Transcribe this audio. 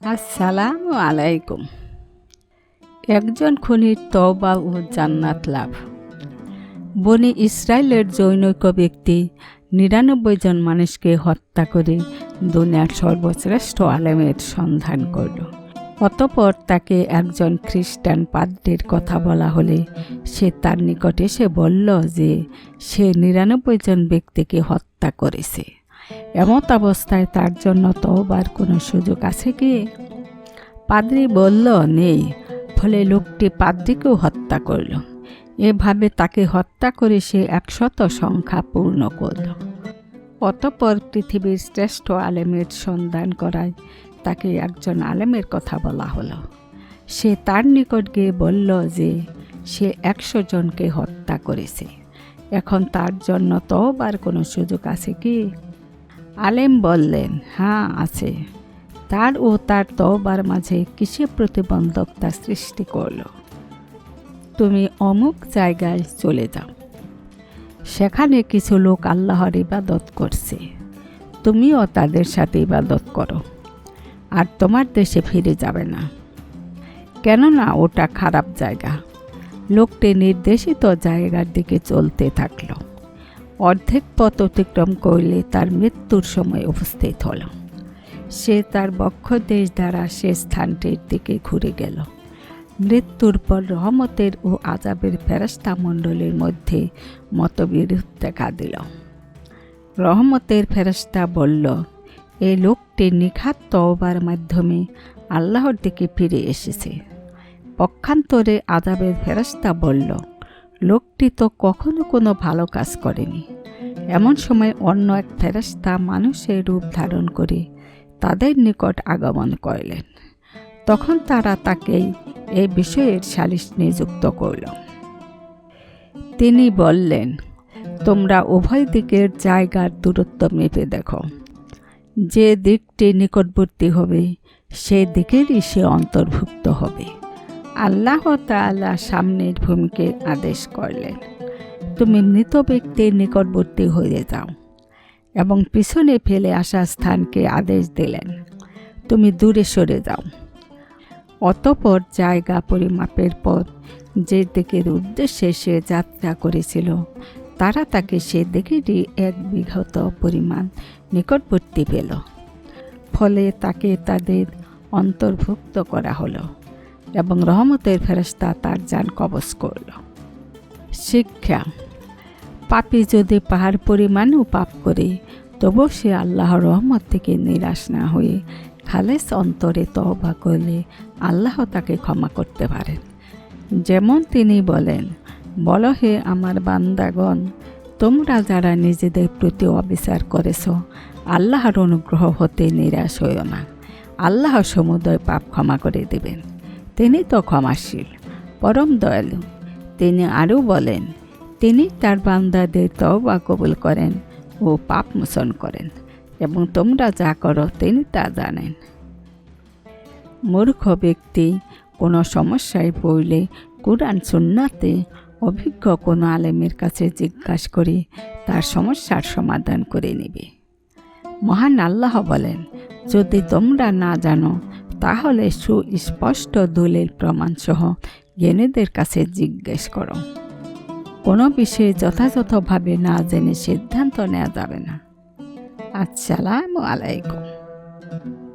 আসসালামু আলাইকুম। একজন খুনির তওবা ও জান্নাত লাভ। বনি ইসরায়েলের জৈনৈক ব্যক্তি নিরানব্বই জন মানুষকে হত্যা করে দুনিয়ার সর্বশ্রেষ্ঠ আলেমের সন্ধান করল। অতপর তাকে একজন খ্রিস্টান পাদ্রের কথা বলা হলে সে তার নিকট এসে বলল যে, সে নিরানব্বই জন ব্যক্তিকে হত্যা করেছে। এমত অবস্থায় তার জন্য তওবার কোনো সুযোগ আছে কি? পাদ্রি বলল নেই ফলে লোকটি পাদ্রিকেও হত্যা করল। এভাবে তাকে হত্যা করে সে একশত সংখ্যা পূর্ণ করল। অতপর পৃথিবীর শ্রেষ্ঠ আলেমের সন্ধান করায় তাকে একজন আলেমের কথা বলা হলো। সে তার নিকট গিয়ে বলল যে, সে একশো জনকে হত্যা করেছে। এখন তার জন্য তওবার কোনো সুযোগ আছে কি? আলেম বললেন হ্যাঁ আছে। তার ও তার তওবার মাঝে কিসে প্রতিবন্ধকতা সৃষ্টি করল। তুমি অমুক জায়গায় চলে যাও। সেখানে কিছু লোক আল্লাহর ইবাদত করছে। তুমিও তাদের সাথে ইবাদত করো। আর তোমার দেশে ফিরে যাবে না। কেননা ওটা খারাপ জায়গা। লোকটি নির্দেশিত জায়গার দিকে চলতে থাকল। অর্ধেক পথ অতিক্রম করলে তার মৃত্যুর সময় উপস্থিত হল সে তার বক্ষ দেশ দ্বারা সে স্থানটির দিকে ঘুরে গেল। মৃত্যুর পর রহমতের ও আজাবের ফেরাস্তা মণ্ডলীর মধ্যে মতবিরোধ দেখা দিল। রহমতের ফেরাস্তা বলল এই লোকটি নিখাত তওবার মাধ্যমে আল্লাহর দিকে ফিরে এসেছে। পক্ষান্তরে আজাবের ফেরাস্তা বলল লোকটি তো কখনো কোনো ভালো কাজ করেনি। এমন সময় অন্য এক ফেরাস্তা মানুষের রূপ ধারণ করে তাদের নিকট আগমন করলেন। তখন তারা তাকেই এই বিষয়ের সালিশ নিযুক্ত করল। তিনি বললেন, তোমরা উভয় দিকের জায়গার দূরত্ব মেপে দেখো। যে দিকটি নিকটবর্তী হবে, সে দিকেরই সে অন্তর্ভুক্ত হবে। আল্লাহ তাআলা সামনের ভূমিকে আদেশ করলেন, তুমি মৃত ব্যক্তির নিকটবর্তী হয়ে যাও এবং পিছনে ফেলে আসা স্থানকে আদেশ দিলেন, তুমি দূরে সরে যাও। অতপর জায়গা পরিমাপের পর যে দিকের উদ্দেশ্যে সে যাত্রা করেছিল, তারা তাকে সে দিকেরই এক বিঘত পরিমাণ নিকটবর্তী পেল। ফলে তাকে তাদের অন্তর্ভুক্ত করা হলো। এবং রহমতের ফেরস্তা তার যান কবজ করল। শিক্ষা, পাপি যদি পাহাড় পরিমাণও পাপ করে, তবু সে আল্লাহর রহমত থেকে নিরাশ না হয়ে খালেস অন্তরে তহবা করলে আল্লাহ তাকে ক্ষমা করতে পারেন। যেমন তিনি বলেন, বল হে আমার বান্দাগণ, তোমরা যারা নিজেদের প্রতি অবিচার করেছ, আল্লাহর অনুগ্রহ হতে নিরাশ হইও না। আল্লাহ সমুদয় পাপ ক্ষমা করে দেবেন। তিনি তো ক্ষমাশীল, পরম দয়ালু। তিনি আরও বলেন, তিনি তার বান্দাদের তওবা কবুল করেন ও পাপ মোচন করেন এবং তোমরা যা করো তিনি তা জানেন। মূর্খ ব্যক্তি কোনো সমস্যায় পড়লে কোরআন সুন্নাতে অভিজ্ঞ কোনো আলেমের কাছে জিজ্ঞাসা করে তার সমস্যার সমাধান করে নেবে। মহান আল্লাহ বলেন, যদি তোমরা না জানো তাহলে সুস্পষ্ট দলিল প্রমাণসহ জ্ঞানীদের কাছে জিজ্ঞেস করো। কোনো বিষয়ে যথাযথভাবে না জেনে সিদ্ধান্ত নেওয়া যাবে না। আসসালামু আলাইকুম।